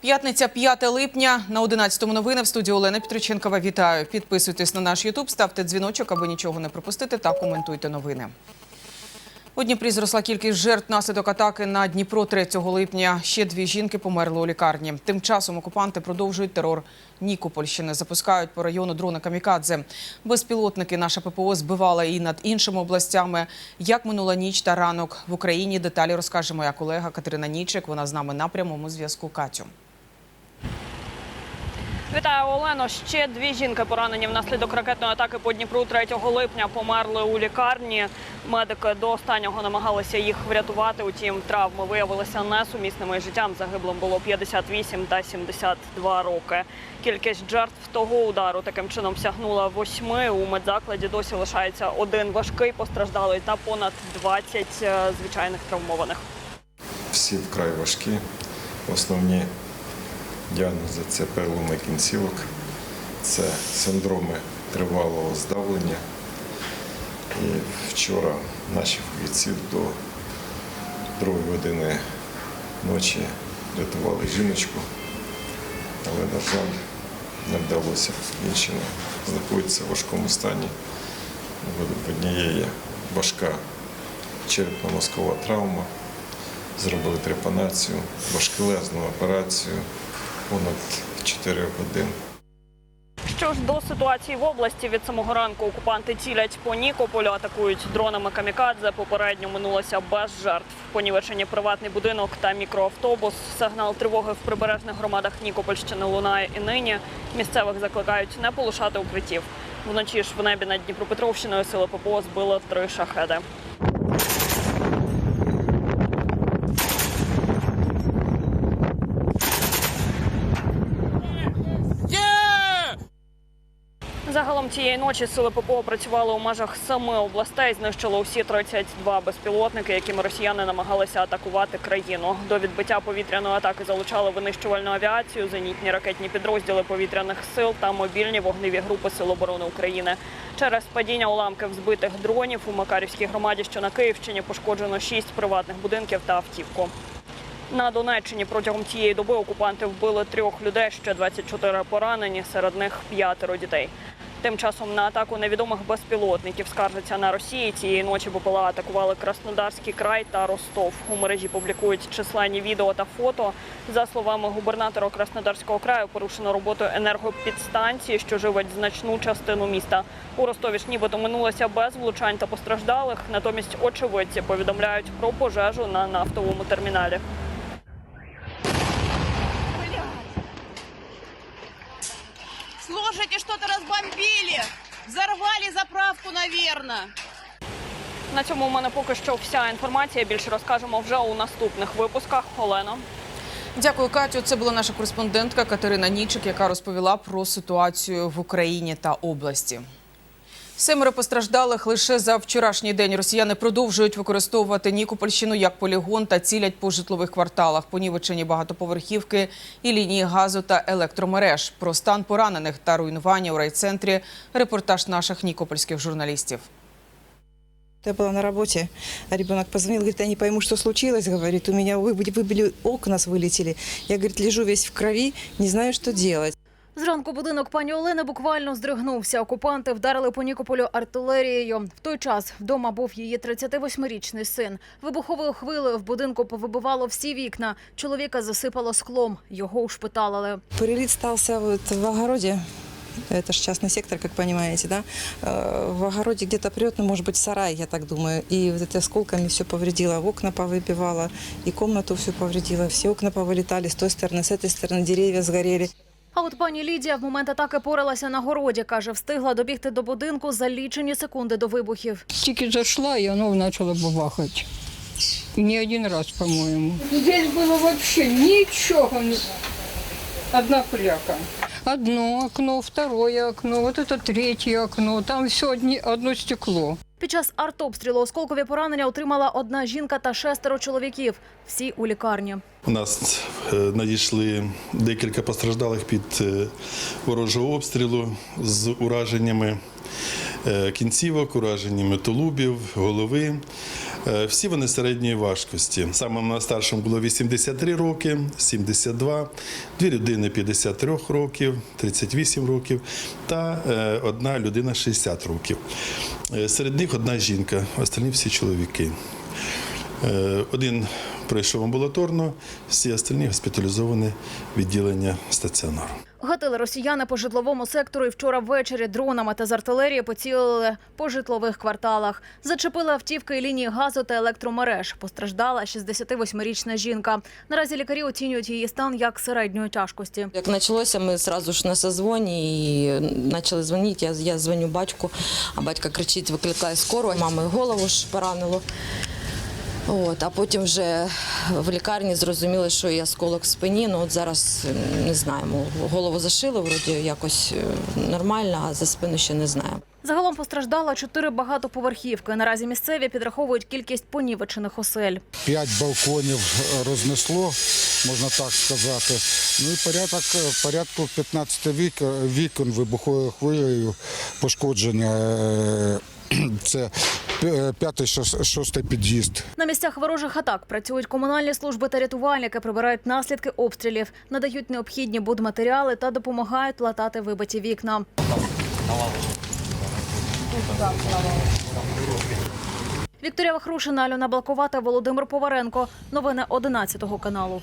П'ятниця 5 липня на 11 новини в студії Олена Петриченкова. Вітаю. Підписуйтесь на наш Ютуб, ставте дзвіночок, аби нічого не пропустити, та коментуйте новини. У Дніпрі зросла кількість жертв наслідок атаки на Дніпро 3 липня. Ще дві жінки померли у лікарні. Тим часом окупанти продовжують терор Нікопольщини. Запускають по району дрони камікадзе. Безпілотники наша ППО збивала і над іншими областями. Як минула ніч та ранок в Україні? Деталі розкаже моя колега Катерина Нічик. Вона з нами на прямому зв'язку. Катю. Вітаю, Олено. Ще дві жінки поранені внаслідок ракетної атаки по Дніпру 3 липня померли у лікарні. Медики до останнього намагалися їх врятувати. Утім, травми виявилися несумісними життям. Загиблим було 58 та 72 роки. Кількість жертв того удару таким чином сягнула восьми. У медзакладі досі лишається один важкий постраждалий та понад 20 е, звичайних травмованих. всі вкрай важкі. Основні діагнози це переломи кінцівок, це синдроми тривалого здавлення. І вчора наші фахівці до другої години ночі рятували жіночку, але, на жаль, не вдалося. Інші знаходяться в важкому стані. В однієї важка черепно-мозкова травма зробили трепанацію, важкелезну операцію понад 4 години. Що ж до ситуації в області від самого ранку окупанти цілять по Нікополю, атакують дронами камікадзе. Попередньо минулося без жертв. Понівечені приватний будинок та мікроавтобус. Сигнал тривоги в прибережних громадах Нікопольщини лунає і нині. Місцевих закликають не полишати укриттів. Вночі ж в небі над Дніпропетровщиною сили ППО збили три шахеди. Загалом цієї ночі сили ППО працювали у межах семи областей. Знищили усі 32 безпілотники, якими росіяни намагалися атакувати країну. До відбиття повітряної атаки залучали винищувальну авіацію, зенітні ракетні підрозділи повітряних сил та мобільні вогневі групи Сил оборони України. Через падіння уламків збитих дронів у Макарівській громаді, що на Київщині, пошкоджено шість приватних будинків та автівку. На Донеччині протягом цієї доби окупанти вбили трьох людей, ще 24 поранені, серед них п'ятеро дітей. Тим часом на атаку невідомих безпілотників скаржаться на Росії. Цієї ночі БПЛА атакували Краснодарський край та Ростов. У мережі публікують численні відео та фото. За словами губернатора Краснодарського краю, порушено роботу енергопідстанції, що живить значну частину міста. У Ростові ж нібито минулося без влучань та постраждалих. Натомість очевидці повідомляють про пожежу на нафтовому терміналі. Наверное. На цьому у мене поки що вся інформація. Більше розкажемо вже у наступних випусках. Олено. Дякую, Катю. Це була наша кореспондентка Катерина Нічик, яка розповіла про ситуацію в Україні та області. Семеро постраждалих лише за вчорашній день. Росіяни продовжують використовувати Нікопольщину як полігон та цілять по житлових кварталах, понівечені багатоповерхівки і лінії газу та електромереж. Про стан поранених та руйнування у райцентрі репортаж наших нікопольських журналістів. Я была на работе, а ребенок позвонил, говорит, я не пойму, что случилось, говорит, у меня выбили, выбили окна, вылетели. Я, говорит, лежу весь в крови, не знаю, что делать. Зранку будинок пані Олени буквально здригнувся. Окупанти вдарили по Нікополю артилерією. В той час вдома був її 38-річний син. Вибуховою хвилею в будинку повибивало всі вікна. Чоловіка засипало склом. Його ушпиталили. Перелет стался вот в огороде. Это же частный сектор, как понимаете, да? Э, В огороде где-то прет, ну, может быть, сарай, я так думаю. И вот это осколками все повредило, окна повыбивало, и комнату все повредило, все окна повылетали с той стороны, с этой стороны, деревья сгорели. А от пані Лідія в момент атаки поралася на городі. Каже, встигла добігти до будинку за лічені секунди до вибухів. Тільки зайшла, і воно почало бабахати. І не один раз, по-моєму. Здесь было вообще ничего. не- Одна пляка. Одно окно, второе окно, вот это третье окно, там все одні, одно стекло. Під час артобстрілу осколкові поранення отримала одна жінка та шестеро чоловіків. Всі у лікарні. У нас е, надійшли декілька постраждалих під е, ворожого обстрілу з ураженнями кінцівок, ураженнями тулубів, голови. Е, Всі вони середньої важкості. Самим найстаршим було 83 роки, 72, дві людини 53 років, 38 років та е, одна людина 60 років. Е, Серед них одна жінка, остальні всі чоловіки. Е, Один пройшов амбулаторно, всі остальні госпіталізовані відділення стаціонару. Гатили росіяни по житловому сектору і вчора ввечері дронами та з артилерії поцілили по житлових кварталах. Зачепили автівки і лінії газу та електромереж. Постраждала 68-річна жінка. Наразі лікарі оцінюють її стан як середньої тяжкості. Як почалося, ми одразу ж на созвоні і почали дзвонити. Я, я дзвоню батьку, а батько кричить, викликає скору. Мами голову ж поранило. От, а потім вже в лікарні зрозуміли, що є осколок в спині. Ну от зараз не знаємо. Голову зашили, вроді якось е, нормально, а за спину ще не знаємо. Загалом постраждало чотири багатоповерхівки. Наразі місцеві підраховують кількість понівечених осель. П'ять балконів рознесло, можна так сказати. Ну і порядок, порядку 15 вік, вікон вибуховою хвилею пошкодження. Е, Це п'ятий, шос- шостий під'їзд. На місцях ворожих атак працюють комунальні служби та рятувальники, прибирають наслідки обстрілів, надають необхідні будматеріали та допомагають латати вибиті вікна. Вікторія Вахрушина, Альона Балкова Володимир Поваренко. Новини 11 каналу.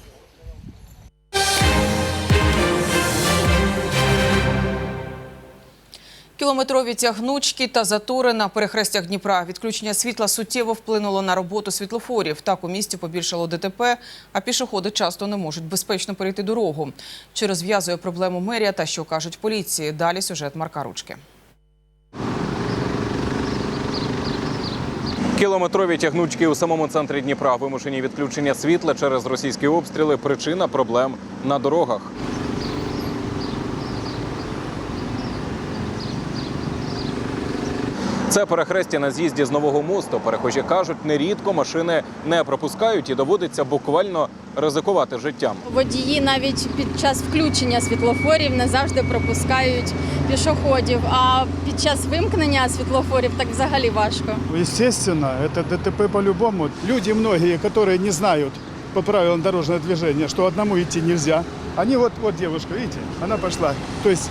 Кілометрові тягнучки та затори на перехрестях Дніпра. Відключення світла суттєво вплинуло на роботу світлофорів. Так у місті побільшало ДТП, а пішоходи часто не можуть безпечно перейти дорогу. Чи розв'язує проблему мерія та що кажуть поліції? Далі сюжет Марка Ручки. Кілометрові тягнучки у самому центрі Дніпра вимушені відключення світла через російські обстріли. Причина проблем на дорогах. Це перехрестя на з'їзді з нового мосту. Перехожі кажуть, нерідко машини не пропускають і доводиться буквально ризикувати життям. Водії навіть під час включення світлофорів не завжди пропускають пішоходів. А під час вимкнення світлофорів так взагалі важко. Естественно, это ДТП по-любому. Люди многие, которые не знают по правилам дорожного движения, что одному идти нельзя, они вот, вот девушка, видите, она пошла. То есть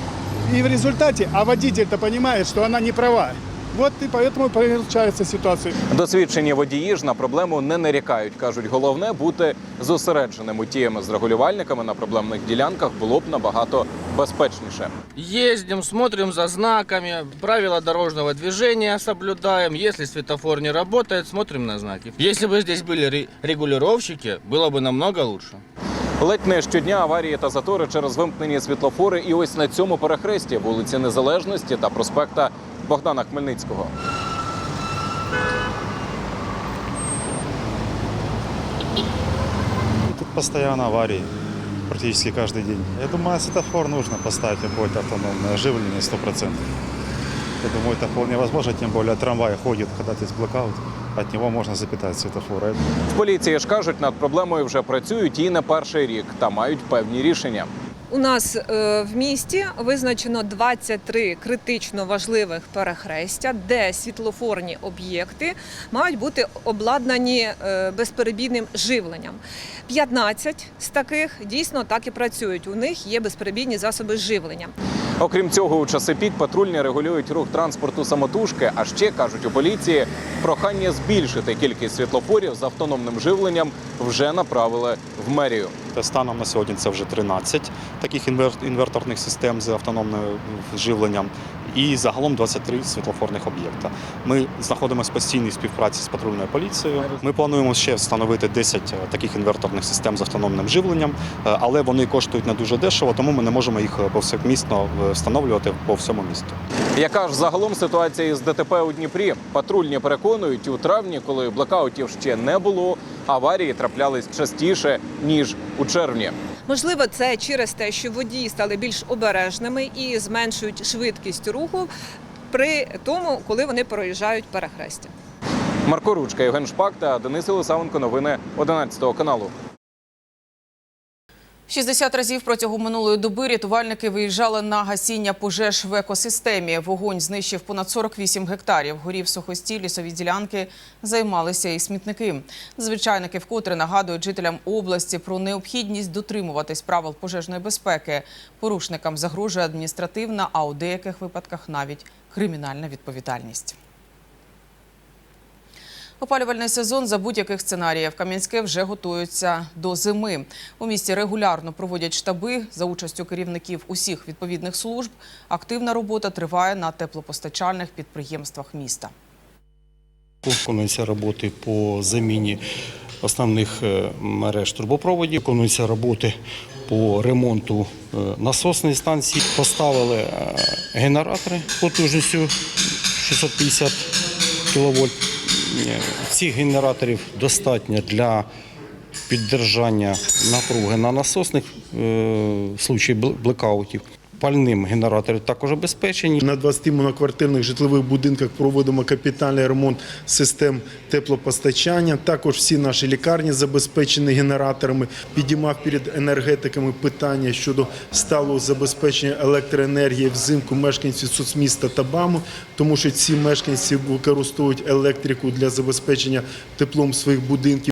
и в результате, а водитель-то понимает, что она не права. Вот и поэтому получается ситуация. Досвідчені водії ж на проблему не нарікають. кажуть, головне бути зосередженим у тіями з регулювальниками на проблемних ділянках було б набагато безпечніше. Ездим, смотрим за знаками, правила дорожного движения соблюдаем. Если светофор не работает, смотрим на знаки. Если бы здесь были ре- регулировщики, было бы намного лучше. Ледь не щодня аварії та затори через вимкнені світлофори. І ось на цьому перехресті вулиці Незалежності та проспекта Богдана Хмельницького. Тут постоянно аварии, практически каждый день. Я думаю, светофор нужно поставить какое-то автономное оживление 100%. Я думаю, это вполне возможно, тем более трамвай ходит, когда здесь блокаут, от него можно запитать светофоры. В поліції ж кажуть, над проблемою вже працюють і не перший рік та мають певні рішення. У нас е, в місті визначено 23 критично важливих перехрестя, де світлофорні об'єкти мають бути обладнані е, безперебійним живленням. 15 з таких дійсно так і працюють. У них є безперебійні засоби живлення. Окрім цього, у часи пік патрульні регулюють рух транспорту самотужки. А ще кажуть у поліції, прохання збільшити кількість світлофорів з автономним живленням вже направили в мерію. Станом на сьогодні це вже 13 таких інверторних систем з автономним живленням і загалом 23 світлофорних об'єкта. Ми знаходимося в постійній співпраці з патрульною поліцією. Ми плануємо ще встановити 10 таких інверторних систем з автономним живленням, е, але вони коштують не дуже дешево, тому ми не можемо їх повсякмісно е, встановлювати по всьому місту. Яка ж загалом ситуація із ДТП у Дніпрі? Патрульні переконують, у травні, коли блекаутів ще не було, аварії траплялись частіше ніж у червні. Можливо, це через те, що водії стали більш обережними і зменшують швидкість руху при тому, коли вони проїжджають перехрестя. Марко Ручка, Євген Шпак та Денис Єлисавенко. Новини 11 каналу. 60 разів протягом минулої доби рятувальники виїжджали на гасіння пожеж в екосистемі. Вогонь знищив понад 48 гектарів. Горів сухості, лісові ділянки займалися і смітники. Звичайники вкотре нагадують жителям області про необхідність дотримуватись правил пожежної безпеки. Порушникам загрожує адміністративна, а у деяких випадках навіть кримінальна відповідальність. Опалювальний сезон за будь-яких сценаріїв Кам'янське вже готується до зими. У місті регулярно проводять штаби за участю керівників усіх відповідних служб. Активна робота триває на теплопостачальних підприємствах міста. Виконуються роботи по заміні основних е, мереж трубопроводів, виконуються роботи по ремонту е, насосної станції. Поставили е, генератори потужністю 650 кВт. Цих генераторів достатньо для піддержання напруги на насосних е, в случаї бл- блекаутів. Пальним генератори також обезпечені. На 20 моноквартирних житлових будинках проводимо капітальний ремонт систем теплопостачання. Також всі наші лікарні забезпечені генераторами. Підіймав перед енергетиками питання щодо сталого забезпечення електроенергії взимку мешканців соцміста та БАМу, тому що ці мешканці використовують електрику для забезпечення теплом своїх будинків.